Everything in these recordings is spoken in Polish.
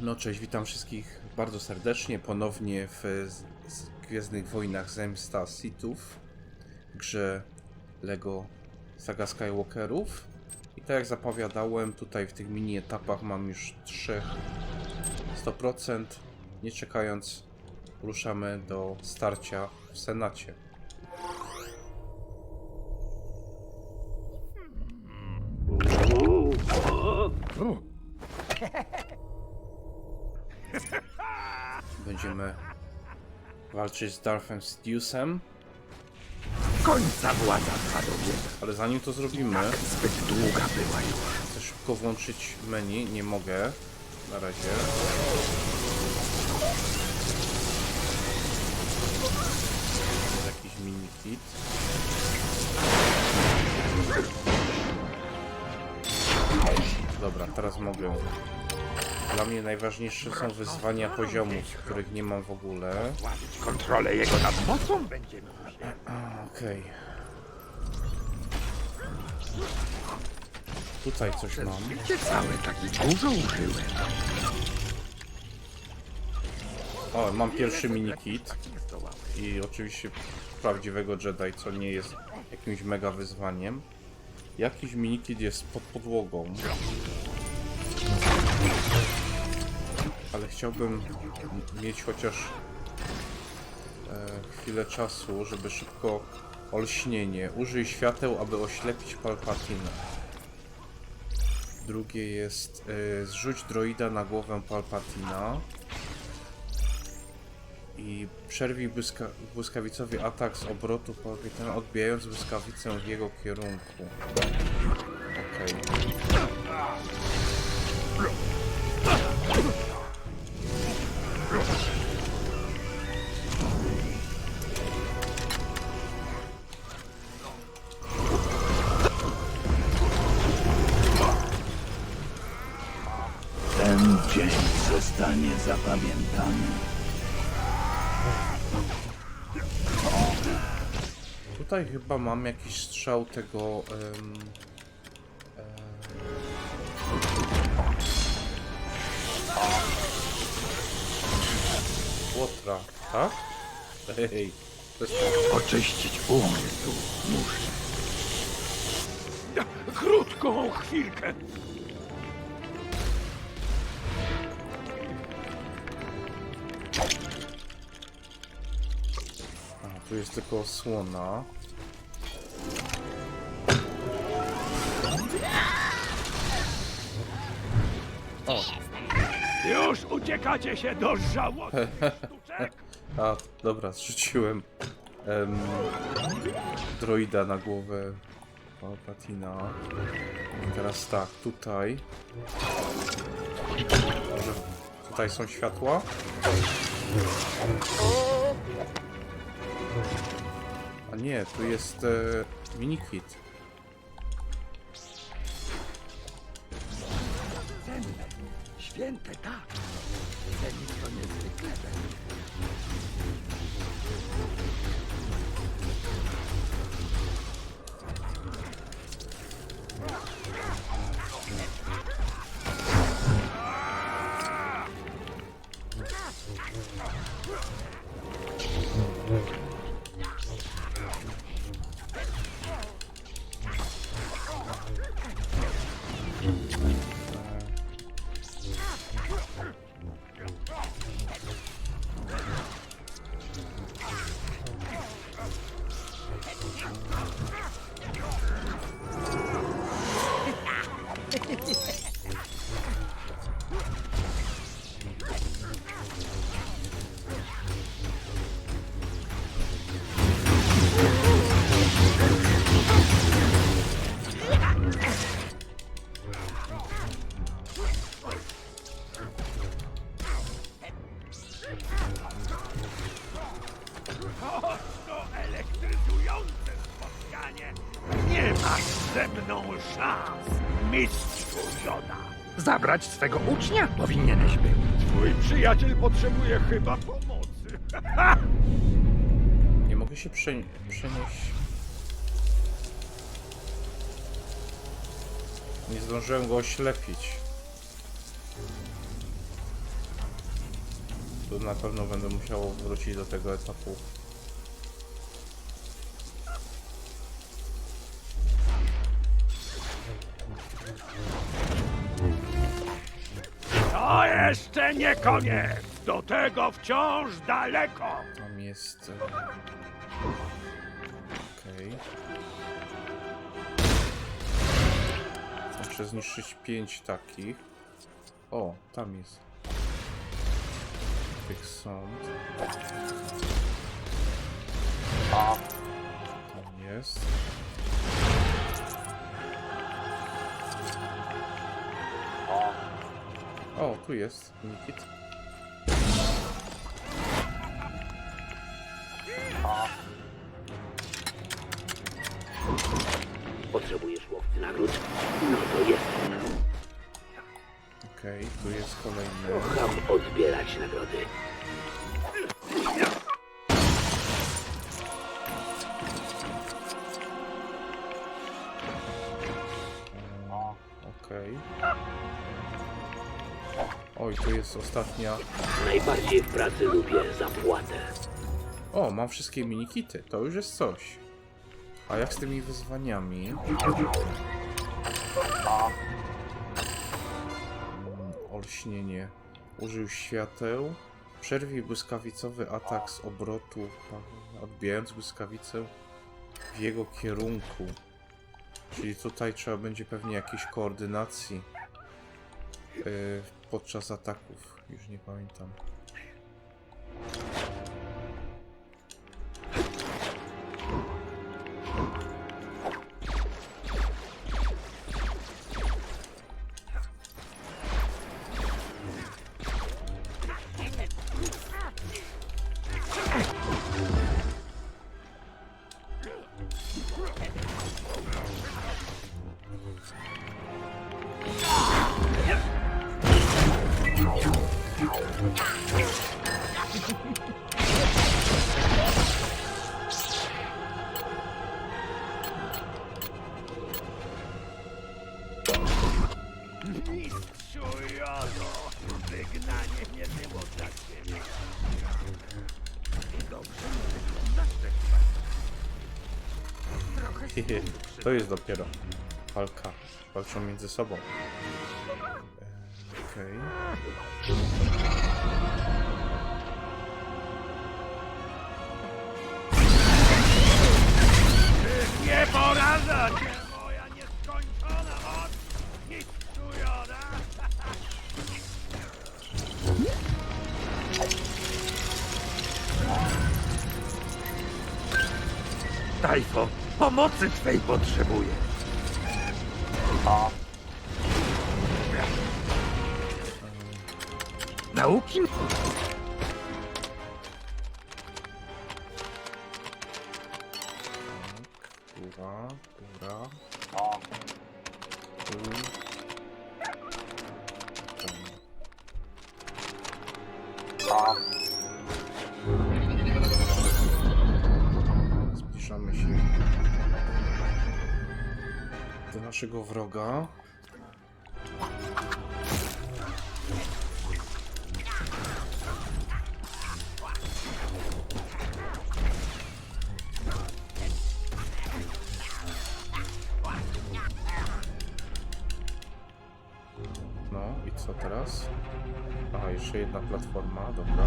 No cześć, witam wszystkich bardzo serdecznie ponownie w Gwiezdnych Wojnach Zemsta Sithów, grze LEGO Saga Skywalkerów. I tak jak zapowiadałem, tutaj w tych mini etapach mam już 3 100%. Nie czekając, ruszamy do starcia w Senacie. Będziemy walczyć z Darthem Sidiousem, Końca władza mnie. ale zanim to zrobimy, Zbyt długa była już. chcę szybko włączyć menu. Nie mogę na razie. Jest jakiś mini kit. Dobra, teraz mogę. Dla mnie najważniejsze są wyzwania poziomów, których nie mam w ogóle. Władzyć kontrolę jego nad mocą będziemy musieli. Okej. Tutaj coś mam. Gdzie całe taki dużo użyłem. O, mam pierwszy mini kit Takich zdołałem. i oczywiście prawdziwego Jedi, co nie jest jakimś mega wyzwaniem. Jakiś mini kit jest pod podłogą. Ale chciałbym mieć chociaż e, chwilę czasu, żeby szybko olśnienie. Użyj świateł, aby oślepić Palpatina. Drugie jest e, zrzuć droida na głowę Palpatina. I przerwij błyska atak z obrotu Palpatina, odbijając błyskawicę w jego kierunku. Okej. Ten zostanie zapamiętany. Tutaj chyba mam jakiś strzał tego. em, Łotra, tak? Hej, to jest to. Oczyścić umysł muszę. Krótką chwilkę. Tu jest tylko osłona. O, Już uciekacie się do sztuczek. a, dobra, zrzuciłem em, droida na głowę Palpatina. I teraz tak, tutaj. Może tutaj są światła? A nie, tu jest e, minikit. Cenne, święte tak. Cenić to niezwykle Zabrać swego ucznia powinieneś był. Twój przyjaciel potrzebuje chyba pomocy. Nie mogę się prze przenieść. Nie zdążyłem go oślepić. To na pewno będę musiał wrócić do tego etapu. Nie koniec! Do tego wciąż daleko! Tam jest... e, Okej. Muszę zniszczyć pięć takich. O, tam jest. Tych sąd. Tam jest. Tu jest Nikit. Potrzebujesz łowcy nagród? No to jest. Okej, tu jest kolejny. Kocham odbierać nagrody. Oj, tu jest ostatnia. Najbardziej w pracy lubię zapłatę. O, mam wszystkie minikity. To już jest coś. A jak z tymi wyzwaniami? Mm, olśnienie. Użył świateł. Przerwij błyskawicowy atak z obrotu, odbijając błyskawicę w jego kierunku. Czyli tutaj trzeba będzie pewnie jakiejś koordynacji yy, podczas ataków. Już nie pamiętam. To jest dopiero walka. Walczą między sobą. E, Okej. Nie pomocy twej potrzebuję. Nauki? Tak, góra, góra. Tu. Naszego wroga. No i co teraz? Aha, jeszcze jedna platforma, dobra.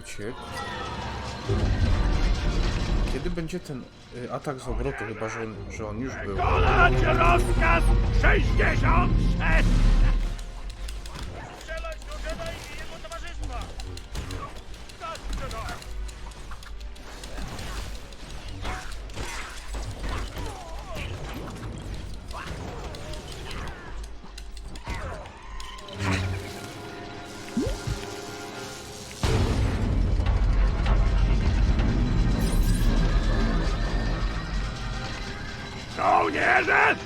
Uciekł. Kiedy będzie ten y, atak z obrotu? Chyba, że on, że on już był. Rozkaz 66! Żołnierze!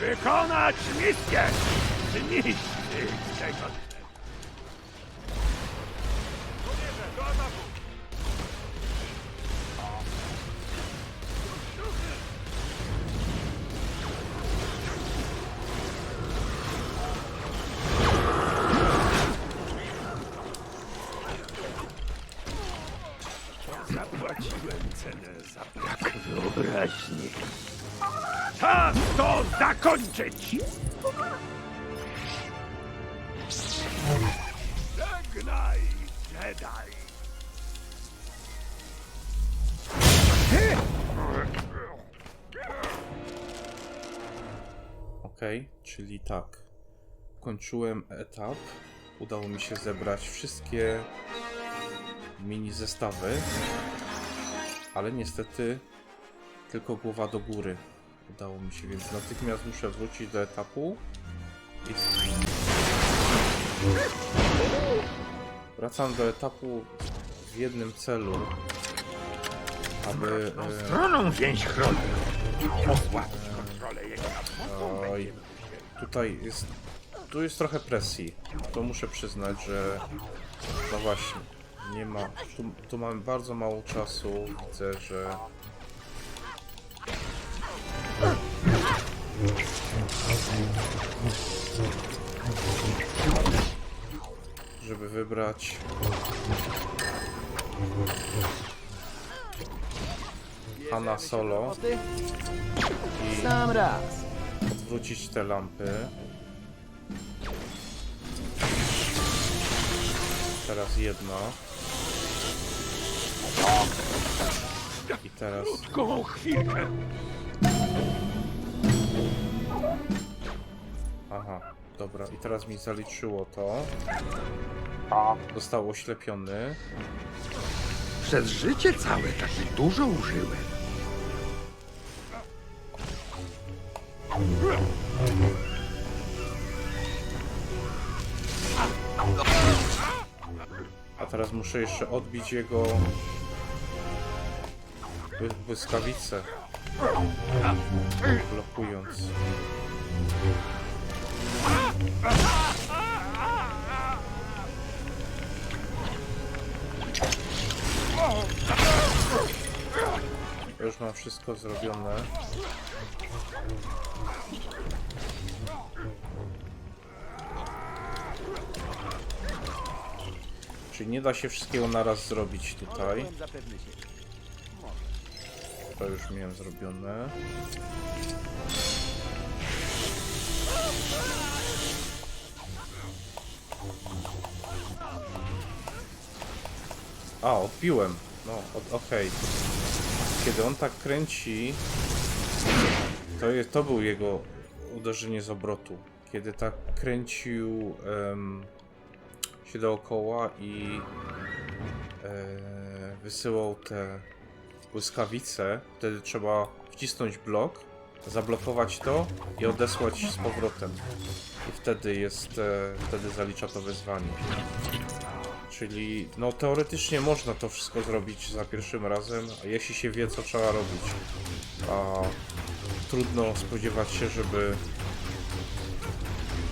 Wykonać misję! Zniszczyć tego! Żołnierze, do ataku! Zapłaciłem cenę za brak wyobraźni. Czas to zakończyć! Żegnaj, Jedi! Okej, czyli tak. Kończyłem etap. Udało mi się zebrać wszystkie mini zestawy. Ale niestety tylko głowa do góry udało mi się, więc natychmiast muszę wrócić do etapu. I... Wracam do etapu w jednym celu, aby... E, Stroną chronu! Osłabić kontrolę jego nad mocą Oj. Tutaj jest. Tu jest trochę presji. To muszę przyznać, że. No właśnie. Nie ma. Tu, tu mamy bardzo mało czasu. Widzę, że. Żeby wybrać. Hanna Solo i Sam raz. odwrócić te lampy. Teraz jedno. I teraz Krótką chwilkę! Aha, dobra. I teraz mi zaliczyło to. Został oślepiony. Przez życie całe tak dużo użyłem. A teraz muszę jeszcze odbić jego bły- błyskawicę. Blokując. Już mam wszystko zrobione. Czyli nie da się wszystkiego naraz zrobić tutaj. To już miałem zrobione. A, odbiłem. No, od, okej. Kiedy on tak kręci, to, je, to był jego uderzenie z obrotu. Kiedy tak kręcił em, się dookoła i e, wysyłał te błyskawice, wtedy trzeba wcisnąć blok, zablokować to i odesłać z powrotem. I wtedy jest, e, wtedy zalicza to wyzwanie. Czyli no teoretycznie można to wszystko zrobić za pierwszym razem, jeśli się wie co trzeba robić. A trudno spodziewać się, żeby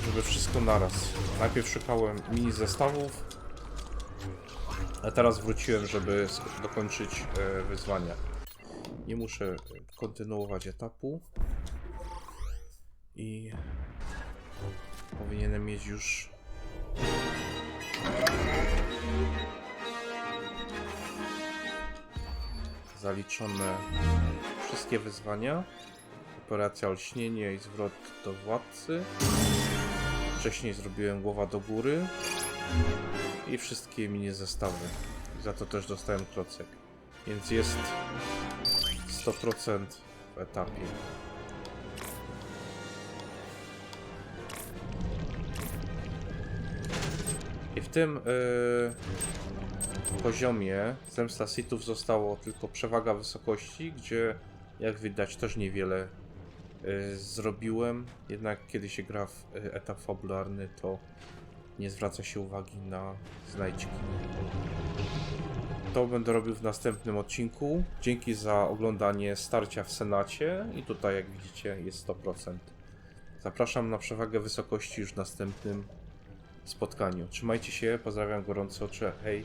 żeby wszystko naraz. Najpierw szukałem mini zestawów, a teraz wróciłem, żeby dokończyć e, wyzwania. Nie muszę kontynuować etapu i powinienem mieć już zaliczone wszystkie wyzwania. Operacja olśnienie i zwrot do władcy. Wcześniej zrobiłem głowa do góry. I wszystkie minie zestawy. Za to też dostałem klocek. Więc jest 100% w etapie. I w tym yy, poziomie Zemsta Sithów zostało tylko przewaga wysokości, gdzie jak widać też niewiele yy, zrobiłem. Jednak kiedy się gra w yy, etap fabularny, to nie zwraca się uwagi na znajdźki. To będę robił w następnym odcinku. Dzięki za oglądanie starcia w Senacie i tutaj jak widzicie jest 100%. Zapraszam na przewagę wysokości już w następnym spotkaniu. Trzymajcie się, pozdrawiam gorąco, cze- hej.